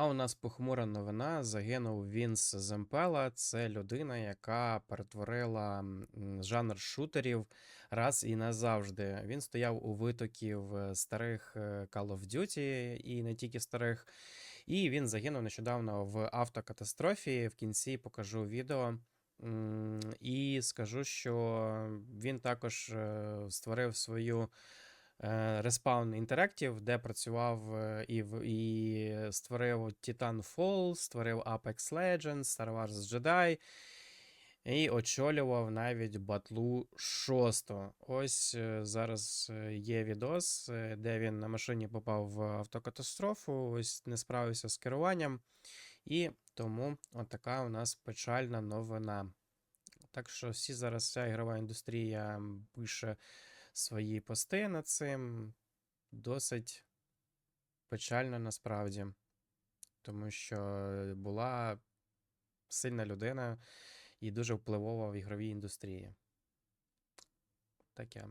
А у нас похмура новина. Загинув Вінс Земпела. Це людина, яка перетворила жанр шутерів раз і назавжди. Він стояв у витоків е, старих е, Call of Duty і не тільки старих. І він загинув нещодавно в автокатастрофі. В кінці покажу відео. І скажу, що він також е, створив свою е, Respawn Interactive, де працював е, і, і створив Titanfall, створив Apex Legends, Star Wars Jedi. І очолював навіть батлу 6. Ось е, зараз є відос, де він на машині попав в автокатастрофу, ось не справився з керуванням. І тому отака у нас печальна новина. Так що всі зараз вся ігрова індустрія пише свої пости над цим. Досить печально насправді. Тому що була сильна людина і дуже впливова в ігровій індустрії. Таке.